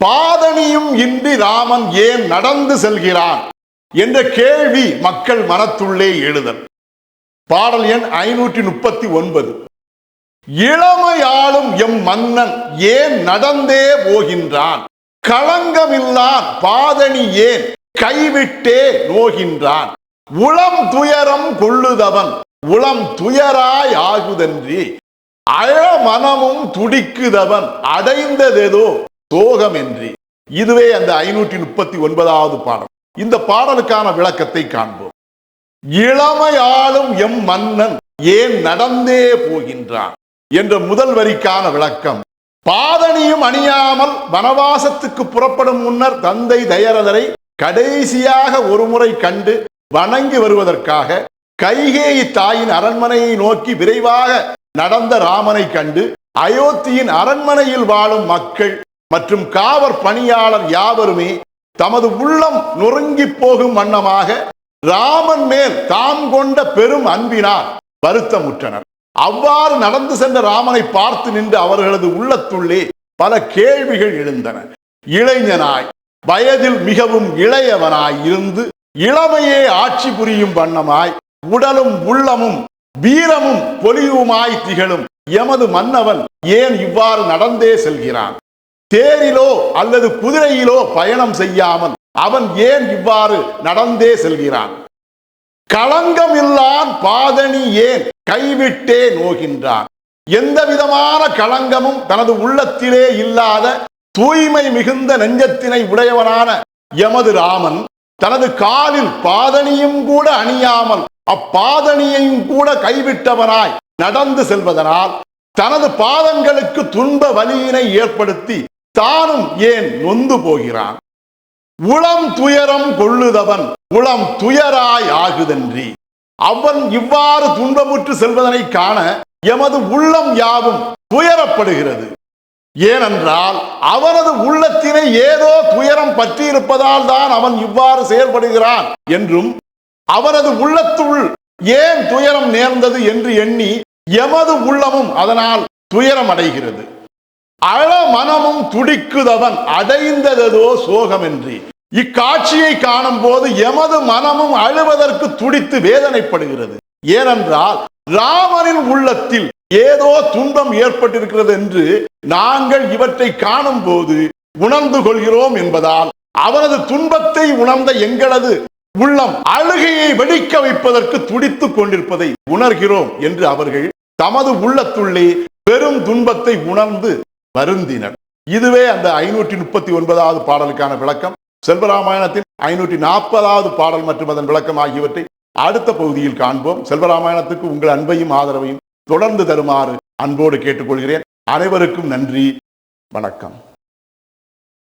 பாதணியும் இன்றி ராமன் ஏன் நடந்து செல்கிறான்? என்ற கேள்வி மக்கள் மனத்துள்ளே எழுதல். பாடல் எண் ஐநூற்றி முப்பத்தி ஒன்பது இளமையாளும் எம் மன்னன் ஏன் நடந்தே போகின்றான்? களங்கமில்லான் பாதணி ஏன் கைவிட்டே நோகின்றான்? உளம் துயரம் கொள்ளுதவன் உளம் துயராய் ஆகுதன்றி அழ மனமும் துடிக்குதவன் அடைந்ததெதோ சோகமின்றி. இதுவே அந்த ஐநூற்றி முப்பத்தி ஒன்பதாவது பாடல். இந்த பாடலுக்கான விளக்கத்தை காண்போம். இளமையாளும் எம் மன்னன் ஏன் நடந்தே போகின்றான்? என்ற முதல் வரிக்கான விளக்கம். பாதணியும் அணியாமல் வனவாசத்துக்கு புறப்படும் முன்னர் தந்தை தயரதரை கடைசியாக ஒருமுறை கண்டு வணங்கி வருவதற்காக கைகேயி தாயின் அரண்மனையை நோக்கி விரைவாக நடந்த ராமனை கண்டு அயோத்தியின் அரண்மனையில் வாழும் மக்கள் மற்றும் காவற் பணியாளர் யாவருமே தமது உள்ளம் நொறுங்கி போகும் வண்ணமாக ராமன் மேல் தாம் கொண்ட பெரும் அன்பினால் வருத்தமுற்றனர். அவ்வாறு நடந்து சென்ற ராமனை பார்த்து நின்று அவர்களது உள்ளத்துள்ளே பல கேள்விகள் எழுந்தன. இளைஞனாய் வயதில் மிகவும் இளையவனாய் இருந்து இளமையே ஆட்சி புரியும் வண்ணமாய் உடலும் உள்ளமும் வீரமும் பொலிவுமாய் திகழும் எமது மன்னவன் ஏன் இவ்வாறு நடந்தே செல்கிறான்? தேரிலோ அல்லது குதிரையிலோ பயணம் செய்யாமல் அவன் ஏன் இவ்வாறு நடந்தே செல்கிறான்? களங்கம் இல்லான் பாதணி ஏன் கைவிட்டே நோகின்றான்? எந்த விதமான களங்கமும் தனது உள்ளத்திலே இல்லாத தூய்மை மிகுந்த நெஞ்சத்தினை உடையவனான எமது ராமன் தனது காலில் பாதணியும் கூட அணியாமல் அப்பாதணியையும் கூட கைவிட்டவனாய் நடந்து செல்வதனால் தனது பாதங்களுக்கு துன்ப வலியினை ஏற்படுத்தி தானும் ஏன் நொந்து போகிறான்? உளம் துயரம் கொள்ளுதவன் உளம் துயராய் ஆகுதன்றி. அவன் இவ்வாறு துன்பமுற்று செல்வதனை காண எமது உள்ளம் யாவும் துயரப்படுகிறது. ஏனென்றால் அவனது உள்ளத்தினை ஏதோ துயரம் பற்றியிருப்பதால் தான் அவன் இவ்வாறு செயல்படுகிறான் என்றும் அவனது உள்ளத்துள் ஏன் துயரம் நேர்ந்தது என்று எண்ணி எமது உள்ளமும் அதனால் துயரம் அடைகிறது அழ மனமும் துடிக்குதவன் அடைந்ததோ சோகமின்றி. இக்காட்சியை காணும் போது எமது மனமும் அழுவதற்கு துடித்து வேதனைப்படுகிறது. ஏனென்றால் ராமனின் உள்ளத்தில் ஏதோ துன்பம் ஏற்பட்டிருக்கிறது என்று நாங்கள் இவற்றை காணும் போது உணர்ந்து கொள்கிறோம் என்பதால் அவரது துன்பத்தை உணர்ந்த எங்களது உள்ளம் அழுகையை வெடிக்க வைப்பதற்கு துடித்துக் கொண்டிருப்பதை உணர்கிறோம் என்று அவர்கள் தமது உள்ளத்துள்ளே பெரும் துன்பத்தை உணர்ந்து வருந்தினர். இதுவே அந்த ஐநூற்றி முப்பத்தி ஒன்பதாவது பாடலுக்கான விளக்கம். செல்வராமாயணத்தின் ஐநூற்றி நாற்பதாவது பாடல் மற்றும் அதன் விளக்கம் ஆகியவற்றை அடுத்த பகுதியில் காண்போம். செல்வராமாயணத்துக்கு உங்கள் அன்பையும் ஆதரவையும் தொடர்ந்து தருமாறு அன்போடு கேட்டுக்கொள்கிறேன். அனைவருக்கும் நன்றி. வணக்கம்.